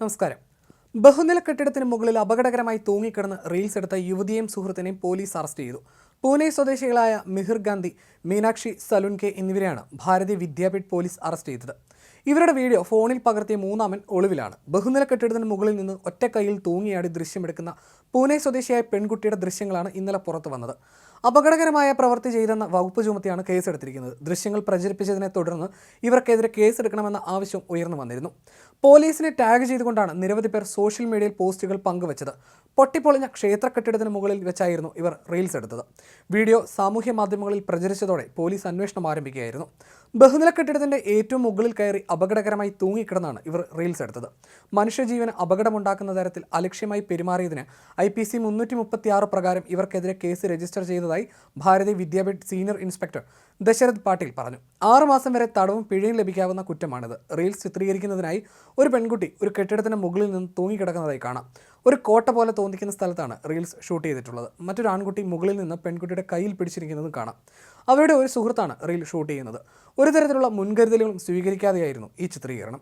നമസ്കാരം. ബഹുനില കെട്ടിടത്തിന് മുകളിൽ അപകടകരമായി തൂങ്ങിക്കിടന്ന് റീൽസ് എടുത്ത യുവതിയെയും സുഹൃത്തിനെയും പോലീസ് അറസ്റ്റ് ചെയ്തു. പൂനെ സ്വദേശികളായ മിഹിർ ഗാന്ധി മീനാക്ഷി സലുൻകെ എന്നിവരെയാണ് ഭാരതീയ വിദ്യാപീഠ് പോലീസ് അറസ്റ്റ് ചെയ്തത്. ഇവരുടെ വീഡിയോ ഫോണിൽ പകർത്തിയ മൂന്നാമൻ ഒളിവിലാണ്. ബഹുനില കെട്ടിടത്തിന് മുകളിൽ നിന്ന് ഒറ്റ കൈയിൽ തൂങ്ങിയാടി ദൃശ്യമെടുക്കുന്ന പൂനെ സ്വദേശിയായ പെൺകുട്ടിയുടെ ദൃശ്യങ്ങളാണ് ഇന്നലെ പുറത്തു വന്നത്. അപകടകരമായ പ്രവൃത്തി ചെയ്തെന്ന വകുപ്പ് ചുമത്തിയാണ് കേസെടുത്തിരിക്കുന്നത്. ദൃശ്യങ്ങൾ പ്രചരിപ്പിച്ചതിനെ തുടർന്ന് ഇവർക്കെതിരെ കേസെടുക്കണമെന്ന ആവശ്യം ഉയർന്നു വന്നിരുന്നു. പോലീസിനെ ടാഗ് ചെയ്തുകൊണ്ടാണ് നിരവധി പേർ സോഷ്യൽ മീഡിയയിൽ പോസ്റ്റുകൾ പങ്കുവച്ചത്. പൊട്ടിപ്പൊളിഞ്ഞ ക്ഷേത്ര കെട്ടിടത്തിന് മുകളിൽ വെച്ചായിരുന്നു ഇവർ റീൽസ് എടുത്തത്. വീഡിയോ സാമൂഹ്യ മാധ്യമങ്ങളിൽ പ്രചരിച്ചതോടെ പോലീസ് അന്വേഷണം ആരംഭിക്കുകയായിരുന്നു. ബഹുനില കെട്ടിടത്തിന്റെ ഏറ്റവും മുകളിൽ കയറി അപകടകരമായി തൂങ്ങിക്കിടന്നാണ് ഇവർ റീൽസ് എടുത്തത്. മനുഷ്യജീവന് അപകടമുണ്ടാക്കുന്ന തരത്തിൽ അലക്ഷ്യമായി പെരുമാറിയതിന് ഐ പി സി മുന്നൂറ്റി മുപ്പത്തി ആറ് പ്രകാരം ഇവർക്കെതിരെ കേസ് രജിസ്റ്റർ ചെയ്തതായി ഭാരതി വിദ്യാപീഠ് സീനിയർ ഇൻസ്പെക്ടർ ദശരഥ് പാട്ടീൽ പറഞ്ഞു. ആറ് മാസം വരെ തടവും പിഴയും ലഭിക്കാവുന്ന കുറ്റമാണിത്. റീൽസ് ചിത്രീകരിക്കുന്നതിനായി ഒരു പെൺകുട്ടി ഒരു കെട്ടിടത്തിന് മുകളിൽ നിന്ന് തൂങ്ങിക്കിടക്കുന്നതായി കാണാം. ഒരു കോട്ട പോലെ തോന്നിക്കുന്ന സ്ഥലത്താണ് റീൽസ് ഷൂട്ട് ചെയ്തിട്ടുള്ളത്. മറ്റൊരു ആൺകുട്ടി മുകളിൽ നിന്ന് പെൺകുട്ടിയുടെ കയ്യിൽ പിടിച്ചിരിക്കുന്നതും കാണാം. അവരുടെ ഒരു സുഹൃത്താണ് റീൽ ഷൂട്ട് ചെയ്യുന്നത്. ഒരു തരത്തിലുള്ള മുൻകരുതലുകളും സ്വീകരിക്കാതെയായിരുന്നു ഈ ചിത്രീകരണം.